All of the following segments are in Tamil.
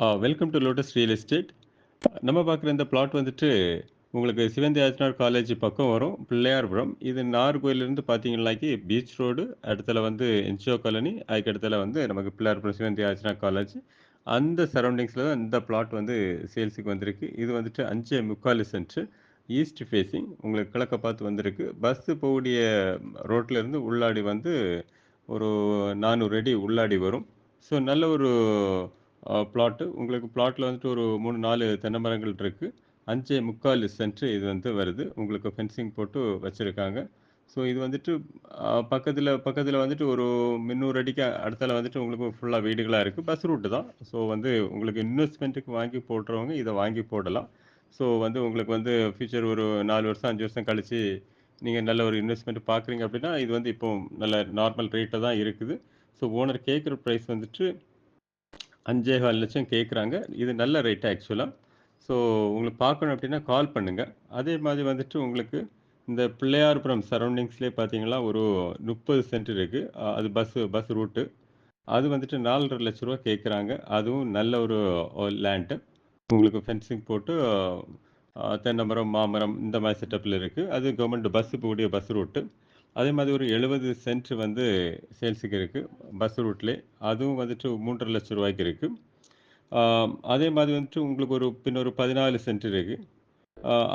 Ah welcome to Lotus real estate. நம்ம பார்க்குற இந்த பிளாட் வந்துட்டு, உங்களுக்கு சிவந்தி ஆதித்தனார் காலேஜ் பக்கம் வரும். பிள்ளையார்புரம். இது நார்கோயிலிருந்து பார்த்தீங்கன்னாக்கி பீச் ரோடு, அடுத்தல வந்து என்ஜிஓ காலனி, அதுக்கு வந்து நமக்கு பிள்ளையார்புரம் சிவந்தி ஆதித்தனார் காலேஜ். அந்த சரௌண்டிங்ஸில் தான் இந்த பிளாட் வந்து சேல்ஸுக்கு வந்திருக்கு. இது வந்துட்டு 5 3/4 ஈஸ்ட் ஃபேஸிங் உங்களுக்கு கிழக்க பார்த்து வந்திருக்கு. பஸ்ஸு போகக்கூடிய ரோட்ல இருந்து உள்ளாடி வந்து ஒரு 400 அடி உள்ளாடி வரும். ஸோ நல்ல ஒரு பிளாட்டு. உங்களுக்கு பிளாட்டில் வந்துட்டு ஒரு 3, 4 தென்னை மரங்கள் இருக்குது அஞ்சே முக்கால் சென்ட்ரு இது வந்து வருது. உங்களுக்கு ஃபென்சிங் போட்டு வச்சுருக்காங்க ஸோ இது வந்துட்டு பக்கத்தில் பக்கத்தில் வந்துட்டு ஒரு 300 அடிக்கு அடுத்தால வந்துட்டு உங்களுக்கு ஃபுல்லாக வீடுகளாக இருக்குது பஸ் ரூட்டு தான். ஸோ வந்து உங்களுக்கு இன்வெஸ்ட்மெண்ட்டுக்கு வாங்கி போடுறவங்க இதை வாங்கி போடலாம். ஸோ வந்து உங்களுக்கு வந்து ஃபியூச்சர் ஒரு நாலு வருஷம், அஞ்சு வருஷம் கழித்து நீங்கள் நல்ல ஒரு இன்வெஸ்ட்மெண்ட் பார்க்குறீங்க அப்படின்னா, இது வந்து இப்போ நல்ல நார்மல் ரேட்ல தான் இருக்குது. ஸோ ஓனர் கேட்குற ப்ரைஸ் வந்துட்டு 5,15 லட்சம் கேட்குறாங்க. இது நல்ல ரேட்டாக ஆக்சுவலாக ஸோ உங்களுக்கு பார்க்கணும் அப்படின்னா கால் பண்ணுங்கள் அதே மாதிரி வந்துட்டு உங்களுக்கு இந்த பிள்ளையார்புரம் சரௌண்டிங்ஸ்லேயே பார்த்தீங்கன்னா, ஒரு 30 சென்ட் இருக்குது அது பஸ்ஸு பஸ் ரூட்டு. அது வந்துட்டு நாலரை லட்ச கேட்குறாங்க. அதுவும் நல்ல ஒரு லேண்டு உங்களுக்கு ஃபென்சிங் போட்டு அ தென்னை மரம், மாமரம் இந்த மாதிரி செட்டப்பில் இருக்குது அது கவர்மெண்ட் பஸ் போகக்கூடிய பஸ் ரூட்டு. அதே மாதிரி ஒரு 70 சென்ட் வந்து சேல்ஸுக்கு இருக்குது பஸ் ரூட்லேயே அதுவும் வந்துட்டு மூன்றரை லட்ச ரூபாய்க்கு இருக்குது அதே மாதிரி வந்துட்டு உங்களுக்கு ஒரு பின்ன ஒரு 14 சென்ட் இருக்குது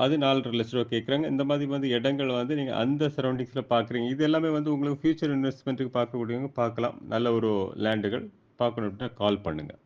அது நாலரை லட்ச கேட்குறாங்க. இந்த மாதிரி வந்து இடங்கள் வந்து நீங்கள் அந்த சரௌண்டிங்ஸில் பார்க்குறீங்க. இது எல்லாமே வந்து உங்களுக்கு ஃபியூச்சர் இன்வெஸ்ட்மெண்ட்டுக்கு பார்க்கக்கூடியவங்க பார்க்கலாம். நல்ல ஒரு லேண்டுகள். பார்க்கணும் அப்படின்னா கால் பண்ணுங்கள்